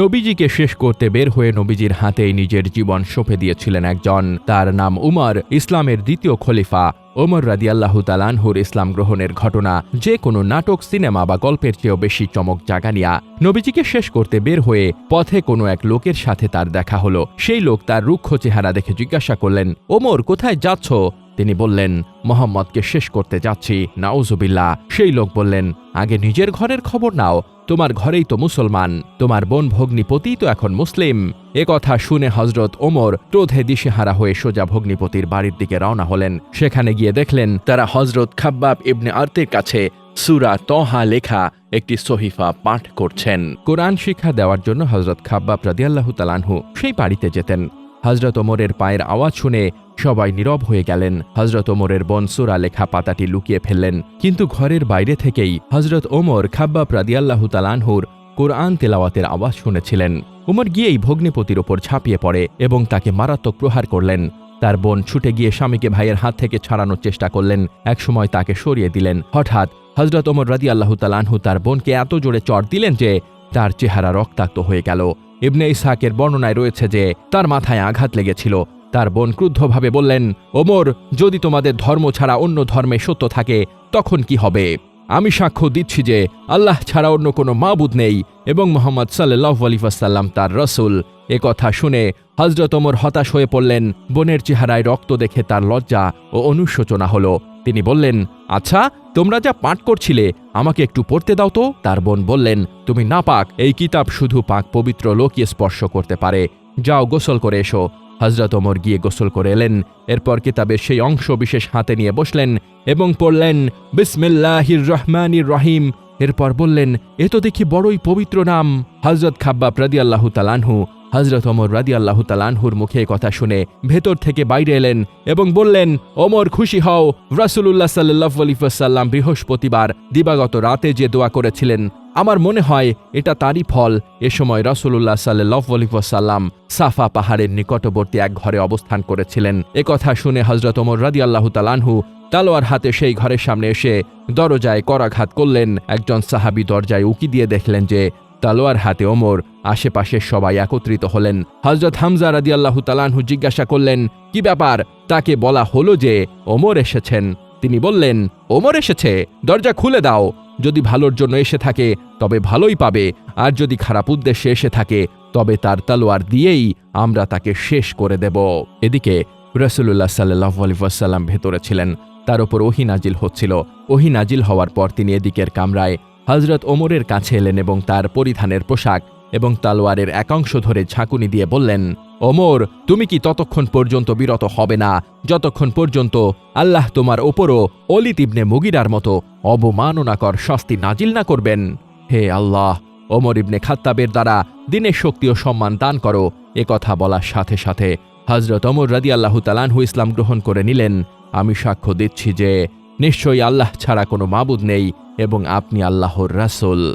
নবীজিকে শেষ করতে বের হয়ে নবীজির হাতেই নিজের জীবন সঁপে দিয়েছিলেন একজন। তার নাম উমর, ইসলামের দ্বিতীয় খলিফা। ওমর রাদিয়াল্লাহু তালানহুর ইসলাম গ্রহণের ঘটনা, যে কোনো নাটক, সিনেমা বা গল্পের চেয়েও বেশি চমক জাগানিয়া। নবীজিকে শেষ করতে বের হয়ে পথে কোনো এক লোকের সাথে তার দেখা হলো। সেই লোক তার রুক্ষ চেহারা দেখে জিজ্ঞাসা করলেন, ওমর, কোথায় যাচ্ছ? তিনি বললেন, মোহাম্মদকে শেষ করতে যাচ্ছি নাউজুবিল্লা সেই লোক বললেন, আগে নিজের ঘরের খবর নাও। তোমার ঘরেই তো মুসলমান, তোমার বোন ভগ্নিপতি তো এখন মুসলিম। এ কথা শুনে হজরত ওমর ক্রোধে দিশেহারা হয়ে সোজা ভগ্নিপতির বাড়ির দিকে রওনা হলেন। সেখানে গিয়ে দেখলেন তারা হজরত খাব্বাব ইবনে আর্তের কাছে সুরা তহা লেখা একটি সহিফা পাঠ করছেন। কোরআন শিক্ষা দেওয়ার জন্য হজরত খাব্বাব রাদিয়াল্লাহু তালানহু সেই বাড়িতে যেতেন। হজরত ওমরের পায়ের আওয়াজ শুনে সবাই নীরব হয়ে গেলেন। হজরত ওমরের বোন সুরা লেখা পাতাটি লুকিয়ে ফেললেন। কিন্তু ঘরের বাইরে থেকেই হজরত ওমর খাব্বাব রাদিয়াল্লাহু তালানহুর কোরআন তেলাওয়াতের আওয়াজ শুনেছিলেন। উমর গিয়েই ভগ্নিপতির ওপর ঝাঁপিয়ে পড়ে এবং তাকে মারাত্মক প্রহার করলেন। তার বোন ছুটে গিয়ে স্বামীকে ভাইয়ের হাত থেকে ছাড়ানোর চেষ্টা করলেন। একসময় তাকে সরিয়ে দিলেন। হঠাৎ হজরত ওমর রাদি আল্লাহ তালানহু তার বোনকে এত জোরে চড় দিলেন যে তার চেহারা রক্তাক্ত হয়ে গেল। ইবনে ইসাকের বর্ণনায় রয়েছে যে, তার মাথায় আঘাত লেগেছিল। তার বোন ক্রুদ্ধভাবে বললেন, ওমর, যদি তোমাদের ধর্ম ছাড়া অন্য ধর্মে সত্য থাকে, তখন কি হবে? আমি সাক্ষ্য দিচ্ছি যে আল্লাহ ছাড়া অন্য কোনো মাবুদ নেই এবং মোহাম্মদ সাল্লাহ আলিফাসাল্লাম তার রসুল। এ কথা শুনে হজরত ওমর হতাশ হয়ে পড়লেন। বোনের চেহারায় রক্ত দেখে তার লজ্জা ও অনুশোচনা হলো। তিনি বললেন আচ্ছা তোমরা যা পাঠ করছিলে আমাকে একটু পড়তে দাও তো? তার বোন বললেন, তুমি না পাক এই কিতাব শুধু পাক পবিত্র লোকই স্পর্শ করতে পারে। যাও গোসল করে এসো। হজরত ওমর গিয়ে গোসল করে এলেন। এরপর কিতাবের সেই অংশ বিশেষ হাতে নিয়ে বসলেন এবং পড়লেন, বিসমিল্লাহির রহমানির রহিম। এরপর বললেন, এ তো দেখি বড়ই পবিত্র নাম। হজরত খাব্বাব রাদি আল্লাহ তালানহু হজরত ওমর রাদি আল্লাহ তালানহুর মুখে কথা শুনে ভেতর থেকে বাইরে এলেন এবং বললেন, ওমর, খুশি হও। রাসুলুল্লাহ সাল্লাহ আলিফাসাল্লাম বৃহস্পতিবার দিবাগত রাতে যে দোয়া করেছিলেন আমার মনে হয় এটা তারই ফল। এ সময় রসুল্লাহ সাল্লাহ সাফা পাহাড়ের নিকটবর্তী এক ঘরে অবস্থান করেছিলেন। কথা শুনে হজরত ওমর রাদি আল্লাহ তালানহু তালোয়ার হাতে সেই ঘরের সামনে এসে দরজায় করাঘাত করলেন। একজন সাহাবি দরজায় উকি দিয়ে দেখলেন যে তালোয়ার হাতে ওমর আশেপাশের সবাই একত্রিত হলেন। হজরত হামজা রাদি আল্লাহ তালানহু জিজ্ঞাসা করলেন, কি ব্যাপার? তাকে বলা হলো যে ওমর এসেছেন? তিনি বললেন, ওমর এসেছে। দরজা খুলে দাও। যদি ভালোর জন্য এসে থাকে, তবে ভালোই পাবে। আর যদি খারাপ উদ্দেশ্যে এসে থাকে, তবে তার তালোয়ার দিয়েই আমরা তাকে শেষ করে দেব। এদিকে রসুল্লাহ সাল্লাহ ভেতরে ছিলেন। তার ওপর ওহি নাজিল হচ্ছিল। ওহি নাজিল হওয়ার পর তিনি এদিকের কামরায় হজরত ওমরের কাছে এলেন এবং তার পরিধানের পোশাক এবং তালোয়ারের একাংশ ধরে ঝাঁকুনি দিয়ে বললেন ওমর তুমি কি ততক্ষণ পর্যন্ত বিরত হবে না? যতক্ষণ পর্যন্ত আল্লাহ তোমার ওপরও অলিত ইবনে মুগিরার মতো অবমাননাকর শাস্তি নাজিল না করবেন। হে আল্লাহ ওমর ইবনে খাত্তাবের দ্বারা দিনের শক্তি ও সম্মান দান করো। এ কথা বলার সাথে সাথে হজরত অমর রাদি আল্লাহ তালানহু ইসলাম গ্রহণ করে নিলেন। আমি সাক্ষ্য দিচ্ছি যে, নিশ্চয়ই আল্লাহ ছাড়া কোনো মাবুদ নেই এবং আপনি আল্লাহর রাসুল।